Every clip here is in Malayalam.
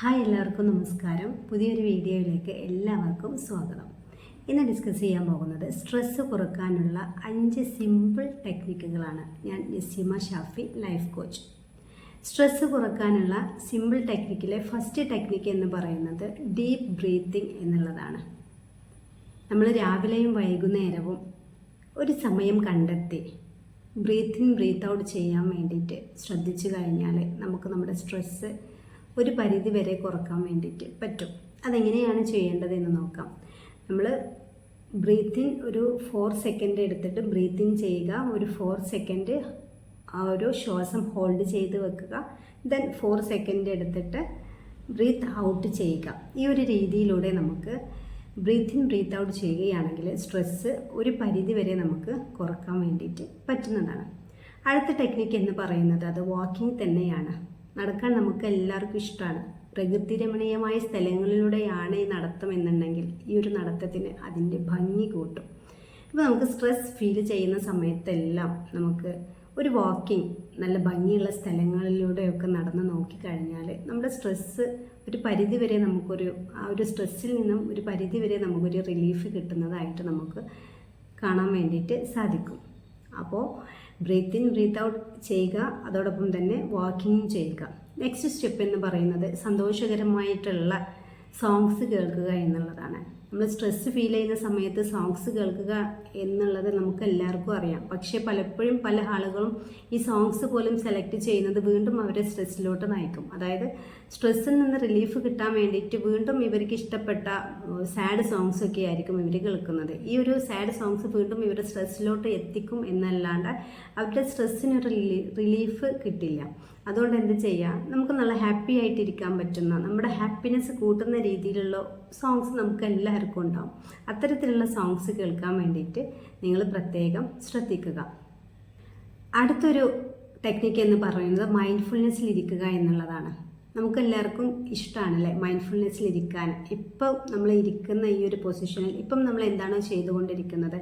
ഹായ് എല്ലാവർക്കും നമസ്കാരം. പുതിയൊരു വീഡിയോയിലേക്ക് എല്ലാവർക്കും സ്വാഗതം. ഇന്ന് ഡിസ്കസ് ചെയ്യാൻ പോകുന്നത് സ്ട്രെസ്സ് കുറക്കാനുള്ള അഞ്ച് സിമ്പിൾ ടെക്നിക്കുകളാണ് ഞാൻ Naseema Shafi life coach stress കുറക്കാനുള്ള simple ടെക്നിക്കിലെ ഫസ്റ്റ് ടെക്നിക്ക് എന്ന് പറയുന്നത് ഡീപ്പ് ബ്രീത്തിങ് എന്നുള്ളതാണ്. നമ്മൾ രാവിലെയും വൈകുന്നേരവും ഒരു സമയം കണ്ടെത്തി ബ്രീത്തിങ് ബ്രീത്ത് ഔട്ട് ചെയ്യാൻ വേണ്ടിയിട്ട് ശ്രദ്ധിച്ചു കഴിഞ്ഞാൽ നമുക്ക് നമ്മുടെ സ്ട്രെസ്സ് ഒരു പരിധി വരെ കുറയ്ക്കാൻ വേണ്ടിയിട്ട് പറ്റും. അതെങ്ങനെയാണ് ചെയ്യേണ്ടത് എന്ന് നോക്കാം നമ്മൾ ബ്രീത്തിൻ ഒരു ഫോർ സെക്കൻഡ് എടുത്തിട്ട് ബ്രീത്തിൻ ചെയ്യുക. ഒരു ഫോർ സെക്കൻഡ് ആ ഒരു ശ്വാസം ഹോൾഡ് ചെയ്ത് വെക്കുക. ദെൻ ഫോർ സെക്കൻഡ് എടുത്തിട്ട് ബ്രീത്ത് ഔട്ട് ചെയ്യുക. ഈ ഒരു രീതിയിലൂടെ നമുക്ക് ബ്രീത്ത് ഇൻ ബ്രീത്ത് ഔട്ട് ചെയ്യുകയാണെങ്കിൽ സ്ട്രെസ്സ് ഒരു പരിധി വരെ നമുക്ക് കുറയ്ക്കാൻ വേണ്ടിയിട്ട് പറ്റുന്നതാണ്. അടുത്ത ടെക്നിക്ക് എന്ന് പറയുന്നത് അത് വാക്കിംഗ് തന്നെയാണ്. നടക്കാൻ നമുക്ക് എല്ലാവർക്കും ഇഷ്ടമാണ് പ്രകൃതി രമണീയമായ സ്ഥലങ്ങളിലൂടെയാണ് ഈ നടത്തം എന്നുണ്ടെങ്കിൽ ഈ ഒരു നടത്തത്തിന് അതിന്റെ ഭംഗി കൂട്ടും. അപ്പോൾ നമുക്ക് സ്ട്രെസ് ഫീൽ ചെയ്യുന്ന സമയത്തെല്ലാം നമുക്ക് ഒരു വാക്കിംഗ് നല്ല ഭംഗിയുള്ള സ്ഥലങ്ങളിലൂടെയൊക്കെ നടന്ന് നോക്കിക്കഴിഞ്ഞാൽ നമ്മുടെ സ്ട്രെസ്സ് ഒരു പരിധി വരെ നമുക്കൊരു ആ ഒരു സ്ട്രെസ്സിൽ നിന്നും ഒരു പരിധി വരെ നമുക്കൊരു റിലീഫ് കിട്ടുന്നതായിട്ട് നമുക്ക് കാണാൻ വേണ്ടിയിട്ട് സാധിക്കും. അപ്പോൾ ബ്രീത്ത് ഇൻ ബ്രീത്ത് ഔട്ട് ചെയ്യുക അതോടൊപ്പം തന്നെ വാക്കിങ്ങും ചെയ്യുക. നെക്സ്റ്റ് സ്റ്റെപ്പ് എന്ന് പറയുന്നത് സന്തോഷകരമായിട്ടുള്ള സോങ്സ് കേൾക്കുക എന്നുള്ളതാണ്. നമ്മൾ സ്ട്രെസ് ഫീൽ ചെയ്യുന്ന സമയത്ത് സോങ്സ് കേൾക്കുക എന്നുള്ളത് നമുക്ക് എല്ലാവർക്കും അറിയാം. പക്ഷേ പലപ്പോഴും പല ആളുകളും ഈ സോങ്സ് പോലും സെലക്ട് ചെയ്യുന്നത് വീണ്ടും അവരെ സ്ട്രെസ്സിലോട്ട് നയിക്കും. അതായത് സ്ട്രെസ്സിൽ നിന്ന് റിലീഫ് കിട്ടാൻ വേണ്ടിയിട്ട് വീണ്ടും ഇവർക്ക് ഇഷ്ടപ്പെട്ട സാഡ് സോങ്സ് ഒക്കെ ആയിരിക്കും ഇവർ കേൾക്കുന്നത്. ഈ ഒരു സാഡ് സോങ്സ് വീണ്ടും ഇവരെ സ്ട്രെസ്സിലോട്ട് എത്തിക്കും എന്നല്ലാണ്ട് അവരുടെ സ്ട്രെസ്സിനൊരു റിലീഫ് കിട്ടില്ല. അതുകൊണ്ട് എന്ത് ചെയ്യാം? നമുക്ക് നല്ല ഹാപ്പി ആയിട്ടിരിക്കാൻ പറ്റുന്ന നമ്മുടെ ഹാപ്പിനെസ് കൂട്ടുന്ന രീതിയിലുള്ള സോങ്സ് നമുക്ക് എല്ലാവർക്കും ഉണ്ടാവും അത്തരത്തിലുള്ള സോങ്സ് കേൾക്കാൻ വേണ്ടിയിട്ട് നിങ്ങൾ പ്രത്യേകം ശ്രദ്ധിക്കുക. അടുത്തൊരു ടെക്നിക്ക് എന്ന് പറയുന്നത് മൈൻഡ്ഫുൾനെസ്സിൽ ഇരിക്കുക എന്നുള്ളതാണ്. നമുക്കെല്ലാവർക്കും ഇഷ്ടമാണല്ലേ മൈൻഡ്ഫുൾനെസ്സിൽ ഇരിക്കാൻ. ഇപ്പം നമ്മൾ ഇരിക്കുന്ന ഈ ഒരു പൊസിഷനിൽ ഇപ്പം നമ്മൾ എന്താണോ ചെയ്തുകൊണ്ടിരിക്കുന്നത്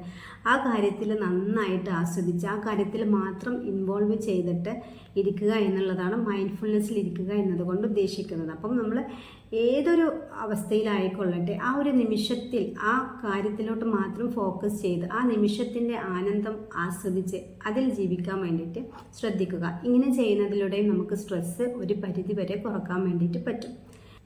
ആ കാര്യത്തിൽ നന്നായിട്ട് ആസ്വദിച്ച് ആ കാര്യത്തിൽ മാത്രം ഇൻവോൾവ് ചെയ്തിട്ട് ഇരിക്കുക എന്നുള്ളതാണ് മൈൻഡ്ഫുൾനെസ്സിൽ ഇരിക്കുക എന്നതുകൊണ്ട് ഉദ്ദേശിക്കുന്നത്. അപ്പം നമ്മൾ ഏതൊരു അവസ്ഥയിലായിക്കൊള്ളട്ടെ ആ ഒരു നിമിഷത്തിൽ ആ കാര്യത്തിലോട്ട് മാത്രം ഫോക്കസ് ചെയ്ത് ആ നിമിഷത്തിന്റെ ആനന്ദം ആസ്വദിച്ച് അതിൽ ജീവിക്കാൻ വേണ്ടിയിട്ട് ശ്രദ്ധിക്കുക. ഇങ്ങനെ ചെയ്യുന്നതിലൂടെ നമുക്ക് സ്ട്രെസ്സ് ഒരു പരിധി വരെ കുറയ്ക്കാൻ വേണ്ടിയിട്ട് പറ്റും.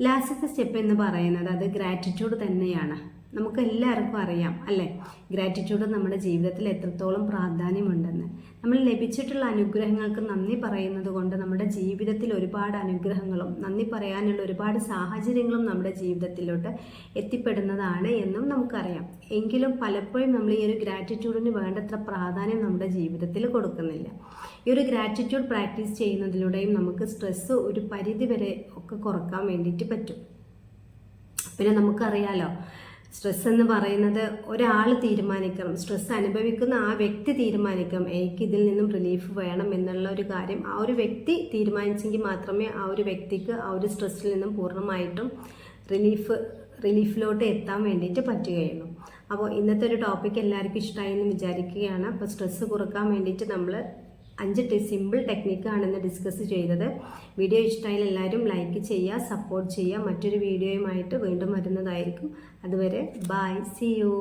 ലാസ്റ്റത്തെ സ്റ്റെപ്പ് എന്ന് പറയുന്നത് അത് ഗ്രാറ്റിറ്റ്യൂഡ് തന്നെയാണ്. നമുക്ക് എല്ലാവർക്കും അറിയാം അല്ലേ? ഗ്രാറ്റിറ്റ്യൂഡ് നമ്മുടെ ജീവിതത്തിൽ എത്രത്തോളം പ്രാധാന്യമുണ്ടെന്ന്. നമ്മൾ ലഭിച്ചിട്ടുള്ള അനുഗ്രഹങ്ങൾക്ക് നന്ദി പറയുന്നത് കൊണ്ട് നമ്മുടെ ജീവിതത്തിൽ ഒരുപാട് അനുഗ്രഹങ്ങളും നന്ദി പറയാനുള്ള ഒരുപാട് സാഹചര്യങ്ങളും നമ്മുടെ ജീവിതത്തിലോട്ട് എത്തിപ്പെടുന്നതാണ് എന്നും നമുക്കറിയാം. എങ്കിലും പലപ്പോഴും നമ്മൾ ഈ ഒരു ഗ്രാറ്റിറ്റ്യൂഡിന് വേണ്ടത്ര പ്രാധാന്യം നമ്മുടെ ജീവിതത്തിൽ കൊടുക്കുന്നില്ല. ഈ ഒരു ഗ്രാറ്റിറ്റ്യൂഡ് പ്രാക്ടീസ് ചെയ്യുന്നതിലൂടെയും നമുക്ക് സ്ട്രെസ്സ് ഒരു പരിധി വരെ ഒക്കെ കുറയ്ക്കാൻ വേണ്ടിയിട്ട് പറ്റും. പിന്നെ നമുക്കറിയാലോ സ്ട്രെസ് എന്ന് പറയുന്നത് ഒരാൾ തീരുമാനിക്കണം. സ്ട്രെസ് അനുഭവിക്കുന്ന ആ വ്യക്തി തീരുമാനിക്കണം. എനിക്ക് ഇതിൽ നിന്നും റിലീഫ് വേണം എന്നുള്ള ഒരു കാര്യം ആ ഒരു വ്യക്തി തീരുമാനിച്ചെങ്കിൽ മാത്രമേ ആ ഒരു വ്യക്തിക്ക് ആ ഒരു സ്ട്രെസ്സിൽ നിന്നും പൂർണമായിട്ടും റിലീഫ് റിലീഫിലോട്ട് എത്താൻ വേണ്ടിയിട്ട് പറ്റുകയുള്ളൂ. അപ്പോൾ ഇന്നത്തെ ഒരു ടോപ്പിക് എല്ലാവർക്കും ഇഷ്ടമായി എന്ന് വിചാരിക്കുകയാണ്. അപ്പോൾ സ്ട്രെസ്സ് കുറയ്ക്കാൻ വേണ്ടിയിട്ട് നമ്മൾ അഞ്ച് സിമ്പിൾ ടെക്നിക്കാണെന്ന് ഡിസ്കസ് ചെയ്തത്. വീഡിയോ ഇഷ്ടമായാൽ എല്ലാവരും ലൈക്ക് ചെയ്യുക സപ്പോർട്ട് ചെയ്യുക. മറ്റൊരു വീഡിയോയുമായിട്ട് വീണ്ടും വരുന്നതായിരിക്കും. അതുവരെ ബൈ സി യു